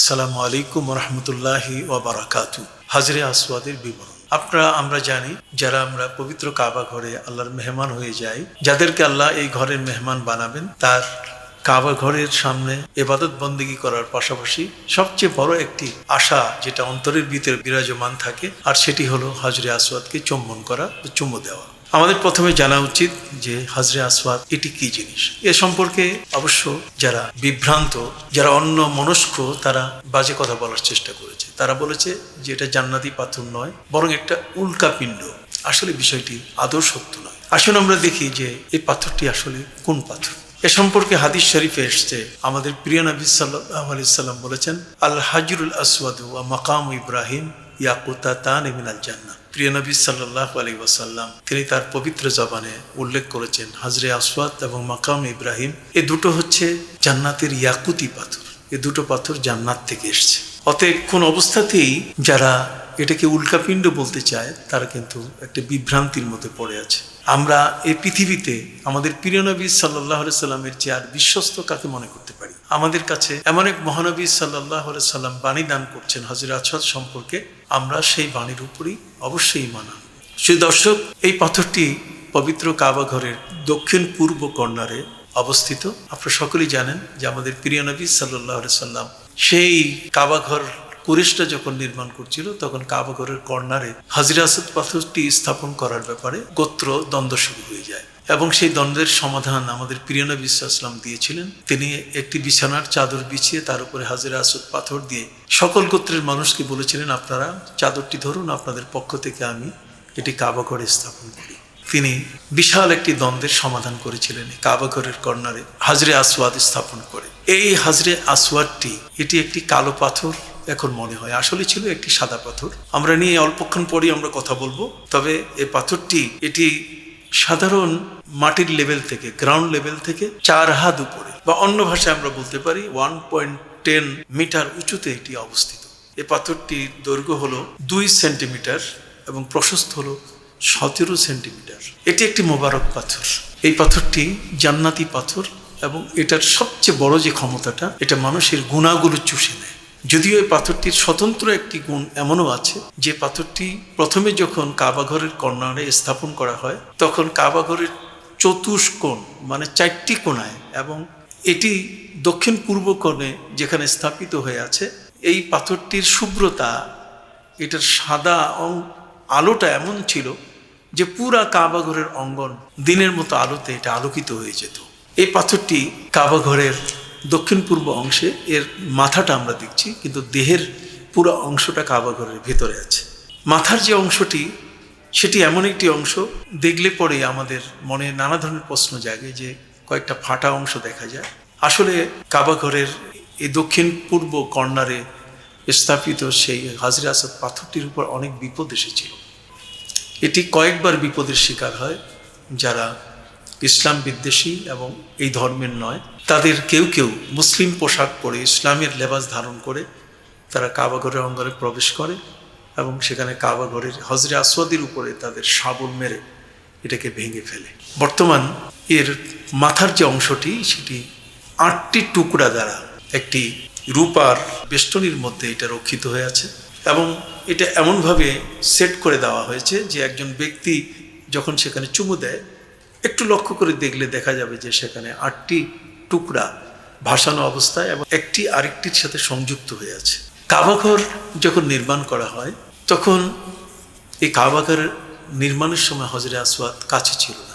আসসালামু আলাইকুম রহমতুল্লাহি ওবরাকাতু। হাজরে আসওয়াদের বিবরণ। আপনারা, আমরা জানি, যারা আমরা পবিত্র কাবা ঘরে আল্লাহর মেহমান হয়ে যাই, যাদেরকে আল্লাহ এই ঘরের মেহমান বানাবেন, তার কাবা ঘরের সামনে এবাদত বন্দিগি করার পাশাপাশি সবচেয়ে বড় একটি আশা যেটা অন্তরের ভিতরে বিরাজমান থাকে, আর সেটি হলো হাজরে আসওয়াদকে চুম্বন করা চুম্বু দেওয়া। আমাদের প্রথমে জানা উচিত যে হাজরে আসওয়াদ এটি কি জিনিস? এ সম্পর্কে অবশ্য যারা বিভ্রান্ত, যারা অন্য মনস্ক, তারা বাজে কথা বলার চেষ্টা করেছে। তারা বলেছে যে এটা জান্নাতি পাথর নয়, বরং একটা উল্কা পিণ্ড। আসলে বিষয়টি আদৌ সত্য নয়। আসলে আমরা দেখি যে এই পাথরটি আসলে কোন পাথর। এ সম্পর্কে হাদিস শরীফে এসছে, আমাদের প্রিয় নবী সাল্লাম বলেছেন, আল হাজরুল আসওয়াদ ওয়া মাকাম ইব্রাহিম ইয়াকুতা তান মিনাল জান্নাত প্রিয় নবী সাল্লাহ আলী ওয়াসাল্লাম, তিনি তার পবিত্র জবানে উল্লেখ করেছেন, হাজরে আসওয়াদ এবং মাকাম ইব্রাহিম, এ দুটো হচ্ছে জান্নাতের ইয়াকুতি পাথর। এ দুটো পাথর জান্নাত থেকে এসছে। অতএব কোন অবস্থাতেই যারা এটাকে উল্কাপিণ্ড বলতে চায়, তারা কিন্তু একটা বিভ্রান্তির মধ্যে পড়ে আছে। আমরা এই পৃথিবীতে আমাদের প্রিয় নবী সাল্লাহ সাল্লামের চেয়ে আর বিশ্বস্ত কাকে মনে করতে আমাদের কাছে এমন এক মহানবী সাল্লাহ সাল্লাম বাণী দান করছেন হাজির আছাদ সম্পর্কে। আমরা সেই বাণীর উপরই অবশ্যই মানা সেই দর্শক, এই পাথরটি পবিত্র কাবা ঘরের দক্ষিণ পূর্ব কর্নারে অবস্থিত। আপনারা সকলেই জানেন যে আমাদের প্রিয় নবী সাল্লাহ সাল্লাম সেই কাবা ঘর কুরেশটা যখন নির্মাণ করছিল, তখন কাবাঘরের কর্নারে হাজির আসাদ পাথরটি স্থাপন করার ব্যাপারে গোত্র দ্বন্দ্ব শুরু হয়ে যায়। এবং সেই দ্বন্দ্বের সমাধান আমাদের প্রিয় নবী ইসলাম দিয়েছিলেন। তিনি একটি বিছানার চাদর বিছিয়ে তার উপরে হাজিরা আসুদ পাথর দিয়ে সকল গোত্রের মানুষকে বলেছিলেন, আপনারা চাদরটি ধরুন, আপনাদের পক্ষ থেকে আমি এটি কাবাঘরে স্থাপন করি। তিনি বিশাল একটি দ্বন্দ্বের সমাধান করেছিলেন কাবাঘরের কর্নারে হাজরে আসওয়াদ স্থাপন করে। এই হাজরে আসওয়াদটি, এটি একটি কালো পাথর এখন মনে হয়, আসলে ছিল একটি সাদা পাথর। আমরা নিয়ে অল্পক্ষণ পরেই আমরা কথা বলব, তবে এই পাথরটি, এটি সাধারণ মাটির লেভেল থেকে গ্রাউন্ড লেভেল থেকে চার হাত উপরে, বা অন্য ভাষায় আমরা বলতে পারি ওয়ান পয়েন্ট টেন মিটার উঁচুতে এটি অবস্থিত। এই পাথরটির দৈর্ঘ্য হলো দুই সেন্টিমিটার এবং প্রশস্ত হলো সতেরো সেন্টিমিটার এটি একটি মোবারক পাথর। এই পাথরটি জান্নাতি পাথর এবং এটার সবচেয়ে বড় যে ক্ষমতাটা, এটা মানুষের গুণাগুলো চুষে নেয়। যদিও এই পাথরটির স্বতন্ত্র একটি গুণ এমনও আছে, যে পাথরটি প্রথমে যখন কাবাঘরের কর্নারে স্থাপন করা হয়, তখন কাবাঘরের চতুষ্কোণ মানে চারটি কোণায়, এবং এটি দক্ষিণ পূর্ব কোণে যেখানে স্থাপিত হয়ে আছে, এই পাথরটির শুভ্রতা, এটার সাদা আলোটা এমন ছিল যে পুরা কাবাঘরের অঙ্গন দিনের মতো আলোতে এটা আলোকিত হয়ে যেত। এই পাথরটি কাবাঘরের দক্ষিণ পূর্ব অংশে এর মাথাটা আমরা দেখছি, কিন্তু দেহের পুরো অংশটা কাবাঘরের ভেতরে আছে। মাথার যে অংশটি, সেটি এমন একটি অংশ, দেখলে পরে আমাদের মনে নানা ধরনের প্রশ্ন জাগে যে কয়েকটা ফাটা অংশ দেখা যায়। আসলে কাবাঘরের এই দক্ষিণ পূর্ব কর্নারে স্থাপিত সেই হাজরে আসাদ পাথরটির উপর অনেক বিপদ এসেছিল। এটি কয়েকবার বিপদের শিকার হয় যারা ইসলাম বিদ্বেষী এবং এই ধর্মের নয়। তাদের কেউ কেউ মুসলিম পোশাক পরে ইসলামের লেবাস ধারণ করে তারা কাবাঘরের অঙ্গনে প্রবেশ করে এবং সেখানে কাবাঘরের হজরে আসওয়াদের উপরে তাদের শাবল মেরে এটাকে ভেঙে ফেলে। বর্তমান এর মাথার যে অংশটি, সেটি আটটি টুকরা দ্বারা একটি রূপার বেষ্টনীর মধ্যে এটা রক্ষিত হয়ে আছে এবং এটা এমনভাবে সেট করে দেওয়া হয়েছে যে একজন ব্যক্তি যখন সেখানে চুমু দেয় একটু লক্ষ্য করে দেখলে দেখা যাবে যে সেখানে আটটি টুকরা ভাসানো অবস্থায় এবং একটি আরেকটির সাথে সংযুক্ত হয়ে আছে। কাবাঘর যখন নির্মাণ করা হয়, তখন এই কাবাঘর নির্মাণের সময় হজরে আসওয়াদ কাছে ছিল না।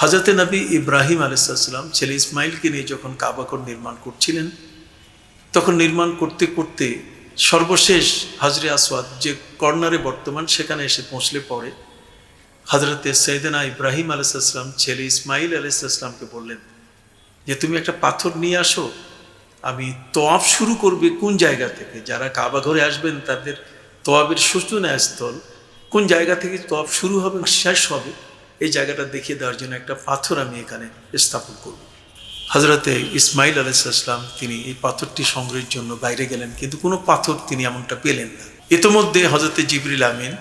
হজরতে নবী ইব্রাহিম আলাইসাল্লাম ছেলে ইসমাইলকে নিয়ে যখন কাবাঘর নির্মাণ করছিলেন, তখন নির্মাণ করতে করতে সর্বশেষ হাজরে আসওয়াদ যে কর্নারে বর্তমান সেখানে এসে পৌঁছলে পরে হজরতে সৈয়দনা ইব্রাহিম আলাইসাল্লাম ছেলে ইসমাইল আলাইসাল্লামকে বললেন, যে তুমি একটা পাথর নিয়ে আসো, আমি তোয়াব শুরু করবে কোন জায়গা থেকে? যারা কাবা ঘরে আসবেন তাদের তোয়াবের সূচনা স্থল কোন জায়গা থেকে তোয়াব শুরু হবে শেষ হবে? এই জায়গাটা দেখিয়ে দেওয়ার জন্য একটা পাথর আমি এখানে স্থাপন করব। হজরতে ইসমাইল আলাইসাল্লাম তিনি এই পাথরটি সংগ্রহের জন্য বাইরে গেলেন, কিন্তু কোনো পাথর তিনি এমনটা পেলেন না। ইতোমধ্যে হজরতে জিবরিল আমিন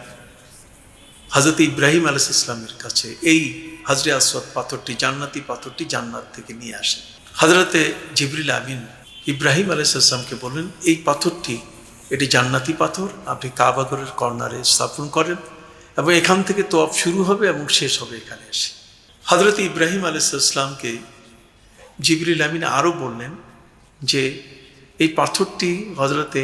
হজরত ইব্রাহিম আলাইস ইসলামের কাছে এই হাজরে আসওয়াদ পাথরটি, জান্নাতি পাথরটি জান্নাত থেকে নিয়ে আসেন। হজরতে জিবরিল আমিন ইব্রাহিম আলাইসাল্লামকে বললেন, এই পাথরটি, এটি জান্নাতি পাথর, আপনি কাবাগরের কর্নারে স্থাপন করেন এবং এখান থেকে তোয়াব শুরু হবে এবং শেষ হবে এখানে এসে। হজরত ইব্রাহিম আলাইসাল্লামকে জিবরিল আমিন আরও বললেন যে, এই পাথরটি হজরতে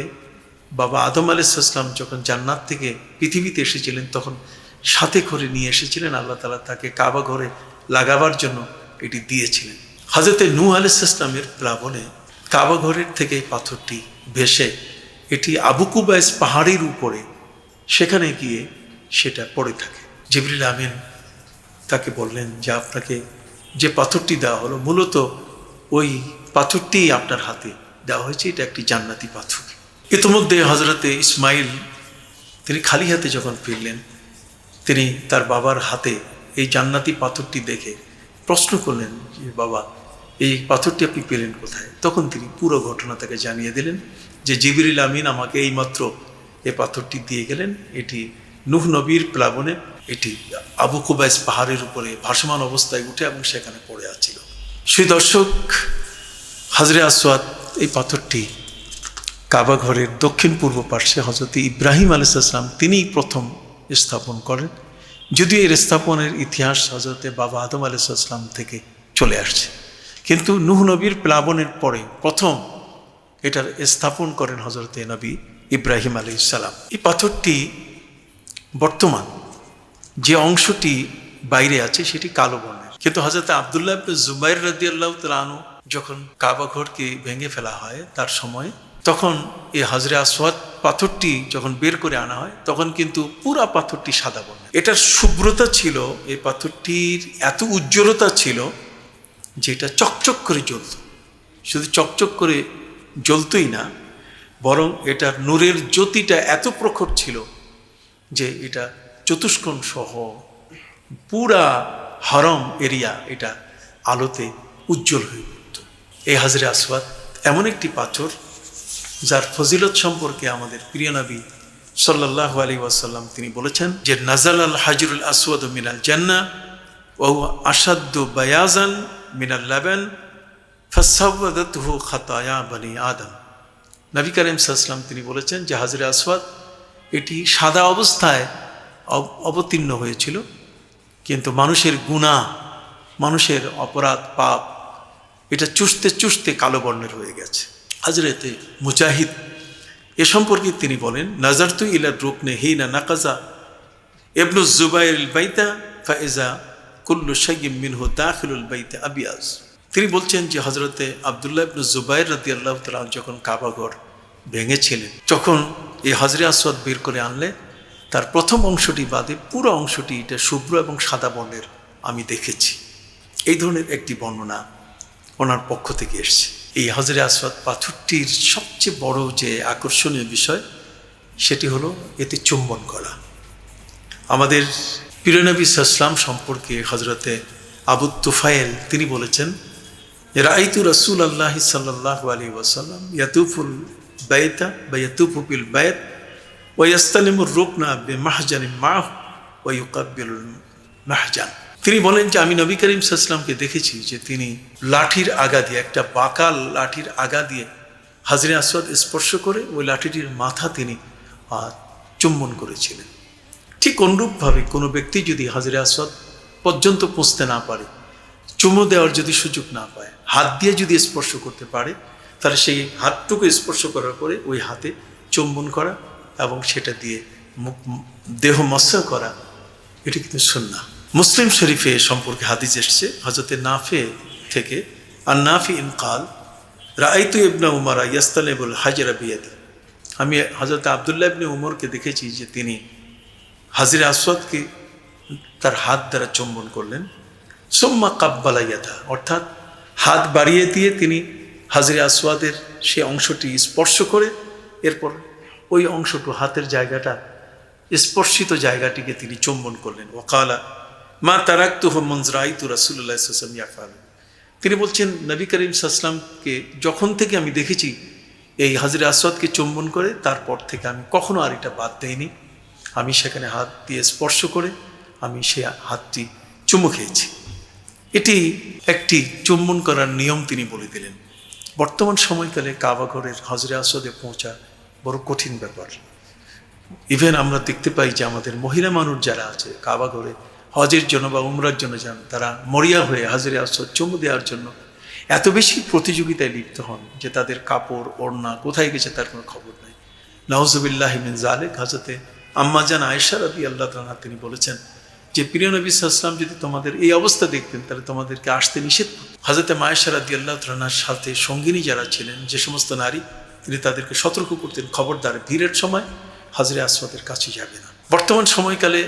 বাবা আদম আলাইসাল্লাম যখন জান্নাত থেকে পৃথিবীতে এসেছিলেন, তখন সাথে করে নিয়ে এসেছিলেন। আল্লাহ তালা তাকে কাবা ঘরে লাগাবার জন্য এটি দিয়েছিলেন। হজরতে নূ আলাইসাল্লামের প্লাবনে কাবা ঘরের থেকে পাথরটি ভেসে এটি আবু কুবাইস পাহাড়ের উপরে সেখানে গিয়ে সেটা পড়ে থাকে। জিবরিল আমিন তাকে বললেন, যে আপনাকে যে পাথরটি দেওয়া হলো, মূলত ওই পাথরটি আপনার হাতে দেওয়া হয়েছে। এটা একটি জান্নাতি পাথর। ইতিমধ্যে হজরতে ইসমাইল তিনি খালি হাতে যখন ফিরলেন তিনি তার বাবার হাতে এই জান্নাতি পাথরটি দেখে প্রশ্ন করলেন যে বাবা, এই পাথরটি আপনি পেলেন কোথায়? তখন তিনি পুরো ঘটনা তাকে জানিয়ে দিলেন যে জিবিরিল আমিন আমাকে এইমাত্র এই পাথরটি দিয়ে গেলেন। এটি নুহ নবীর প্লাবনে, এটি আবু কুবাইস পাহাড়ের উপরে ভাসমান অবস্থায় উঠে এবং সেখানে পড়ে আছিল। সেই দর্শক, হাজরে আসওয়াদ, এই পাথরটি কাবা ঘরের দক্ষিণ পূর্ব পার্শ্বে হজরত ইব্রাহিম আলাইসাল্লাম তিনিই প্রথম স্থাপন করেন, যদিও এর স্থাপনের ইতিহাস হজরতে বাবা আদম আলাইসাল্লাম থেকে চলে আসছে। কিন্তু নুহ নবীর প্লাবনের পরে প্রথম এটার স্থাপন করেন হজরতে নবী ইব্রাহিম আলী সালাম। এই পাথরটি বর্তমান যে অংশটি বাইরে আছে সেটি কালো বর্ণের। কিন্তু হজরত আবদুল্লাহ জুবাইর রাদি আল্লাহ তালু যখন কাবাঘরকে ভেঙে ফেলা হয় তার সময়, তখন এই হাজরে আসওয়াদ পাথরটি যখন বের করে আনা হয়, তখন কিন্তু পুরা পাথরটি সাদা বর্ণের এটার শুভ্রতা ছিল, এই পাথরটির এত উজ্জ্বলতা ছিল যেটা চকচক করে জ্বলত। শুধু চকচক করে জ্বলতই না, বরং এটার নূরের জ্যোতিটা এত প্রখর ছিল যে এটা চতুষ্কোণ সহ পুরা হরম এরিয়া এটা আলোতে উজ্জ্বল হয়ে উঠত। এই হাজরে আসওয়াদ, এমন একটি পাথর যার ফজিলত সম্পর্কে আমাদের প্রিয় নবী সাল্লাহ আলী ওয়াসাল্লাম তিনি বলেছেন যে নাজাল আল হাজরুল আসওয়াদ মিনাল জান্না ও আসাদ্দ বায়াজান মিনাল লাবেন ফসাবদতহু খাতায়া বানি আদম। নবী করিম সাল্লাম তিনি বলেছেন যে, হাজরে আসওয়াদ এটি সাদা অবস্থায় অবতীর্ণ হয়েছিল, কিন্তু মানুষের গুণা মানুষের অপরাধ পাপ, এটা চুষতে চুষতে কালো বর্ণের হয়ে গেছে। হাজরেতে মুজাহিদ। এ সম্পর্কে তিনি বলেন, নাজারতু ইলার রুকনে হিনা নাকাজা। এবনু জুবাইর বাইতা ফাইজা কুল্লু সাইম মিনহু দাখিলুল বাইতে আবিয়াজ। তিনি বলছেন যে হজরতে আবদুল্লাহ ইবনু জুবাইর রাদি আল্লাহ তালা যখন কাবাগর ভেঙেছিলেন যখন এই হজরে আসওয়াদ বের করে আনলে, তার প্রথম অংশটি বাদে পুরো অংশটি এটা শুভ্র এবং সাদা বর্ণের আমি দেখেছি। এই ধরনের একটি বর্ণনা ওনার পক্ষ থেকে এসছে। এই হজরে আসওয়াদ পাথরটির সবচেয়ে বড় যে আকর্ষণীয় বিষয়, সেটি হলো এতে চুম্বন করা। আমাদের পিরনবী সাসলাম সম্পর্কে হজরতে আবু তুফায়েল তিনি বলেছেন রাইতু রসুল আল্লাহ সাল্লাহ আলী ওয়াসাল্লাম ইয়াতুফুল বাইতা বা ইয়াতুফু বিল বায়ত ওয়াস্তালিমুর রুকনা বে মাহজানি মাহ ওয়ুকাবিল মাহজান। তিনি বলেন যে আমি নবী করিম সাল্লামকে দেখেছি যে তিনি লাঠির আগা দিয়ে, একটা বাঁকা লাঠির আগা দিয়ে হাজরে আসওয়াদ স্পর্শ করে ওই লাঠিটির মাথা তিনি চুম্বন করেছিলেন। ঠিক অনুরূপভাবে কোনো ব্যক্তি যদি হাজরে আসওয়াদ পর্যন্ত পৌঁছতে না পারে, চুমো দেওয়ার যদি সুযোগ না পায়, হাত দিয়ে যদি স্পর্শ করতে পারে, তাহলে সেই হাতটুকু স্পর্শ করার পরে ওই হাতে চুম্বন করা এবং সেটা দিয়ে মুখ, দেহ মৎস্য করা, এটি কিন্তু সুন্না মুসলিম শরীফে সম্পর্কে হাদিস এসছে হজরতে নাফে থেকে আর নাফি ইনকাল রায়তু ইবনা উমারা ইয়াস্তালেবুল হাজরা বিয়াদি। আমি হজরত আবদুল্লাহ ইবনে উমরকে দেখেছি যে তিনি হাজির আসওয়াদকে তার হাত দ্বারা চুম্বন করলেন। সোম্মা কাব্বালাইয়াদা অর্থাৎ হাত বাড়িয়ে দিয়ে তিনি হাজির আসওয়াদের সে অংশটি স্পর্শ করে, এরপর ওই অংশটু হাতের জায়গাটা, স্পর্শিত জায়গাটিকে তিনি চুম্বন করলেন। ওকালা মা তারাক্তু মঞ্জরাইতু রাসুল্লাহ সাসম ইয়াফাল তিনি বলছেন, নবী করিম সাসলামকে যখন থেকে আমি দেখেছি, এই হাজির আসওয়াদকে চুম্বন করে, তারপর থেকে আমি কখনো আর এটা বাদ দেইনি। আমি সেখানে হাত দিয়ে স্পর্শ করে, আমি সে হাতটি চুমু খেয়েছি। এটি একটি চুম্বন করার নিয়ম তিনি বলে দিলেন। বর্তমান সময়কালে কাবা ঘরের হজরে আসদে পৌঁছা বড় কঠিন ব্যাপার। ইভেন আমরা দেখতে পাই যে আমাদের মহিলা মানুষ যারা আছে, কাবা ঘরে হজের জন্য বা উমরার জন্য যান, তারা মরিয়া হয়ে হাজিরে আসদ চুমু দেওয়ার জন্য এত বেশি প্রতিযোগিতায় লিপ্ত হন যে তাদের কাপড়, ওড়না কোথায় গেছে তার কোনো খবর নাই। নওয়াজবিল্লাহ মিন জালেক হাজতে আম্মাজান আয়েশা রাদি আল্লাহ তালা তিনি বলেছেন যে, প্রিয় নবী সাল্লাম যদি তোমাদের এই অবস্থা দেখতেন, তাহলে তোমাদেরকে আসতে নিষেধ হাজতে মায়েশা রাদি আল্লাহ তালার সাথে সঙ্গিনী যারা ছিলেন, যে সমস্ত নারী, তিনি তাদেরকে সতর্ক করতেন, খবরদার ভিড়ের সময় হাজরে আসওয়াদের কাছে যাবে না। বর্তমান সময়কালে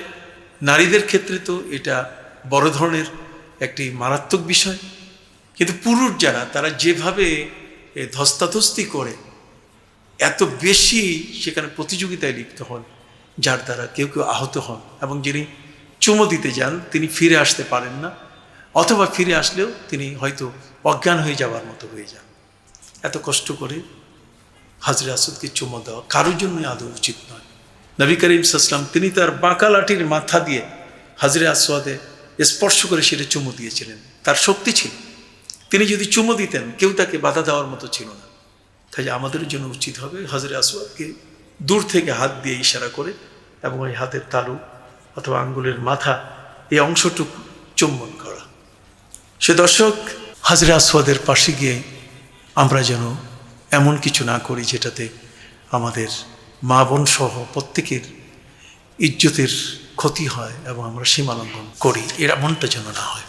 নারীদের ক্ষেত্রে তো এটা বড় ধরনের একটি মারাত্মক বিষয়। কিন্তু পুরুষ যারা, তারা যেভাবে ধস্তাধস্তি করে, এত বেশি সেখানে প্রতিযোগিতায় লিপ্ত হন, যার দ্বারা কেউ কেউ আহত হন এবং যিনি চুমো দিতে যান, তিনি ফিরে আসতে পারেন না, অথবা ফিরে আসলেও তিনি হয়তো অজ্ঞান হয়ে যাওয়ার মতো হয়ে যান। এত কষ্ট করে হাজরে আসাদকে চুমো দেওয়া কারোর জন্যই আদৌ উচিত নয়। নবী করিম সাসলাম তিনি তার বাঁকা লাঠির মাথা দিয়ে হাজরে আসওয়াদে স্পর্শ করে সেটা চুমু দিয়েছিলেন। তার শক্তি ছিল। তিনি যদি চুমু দিতেন, কেউ তাকে বাধা দেওয়ার মতো ছিল না। কাজে আমাদের জন্য উচিত হবে হাজরে আসওয়াদকে দূর থেকে হাত দিয়ে ইশারা করে এবং ওই হাতের তালু অথবা আঙ্গুলের মাথা এই অংশটুকু চুম্বন করা। সে দর্শক, হাজরে আসওয়াদের পাশে গিয়ে আমরা যেন এমন কিছু না করি যেটাতে আমাদের মা বোন সহ প্রত্যেকের ইজ্জতের ক্ষতি হয় এবং আমরা সীমালঙ্ঘন করি। এর এমনটা যেন না হয়।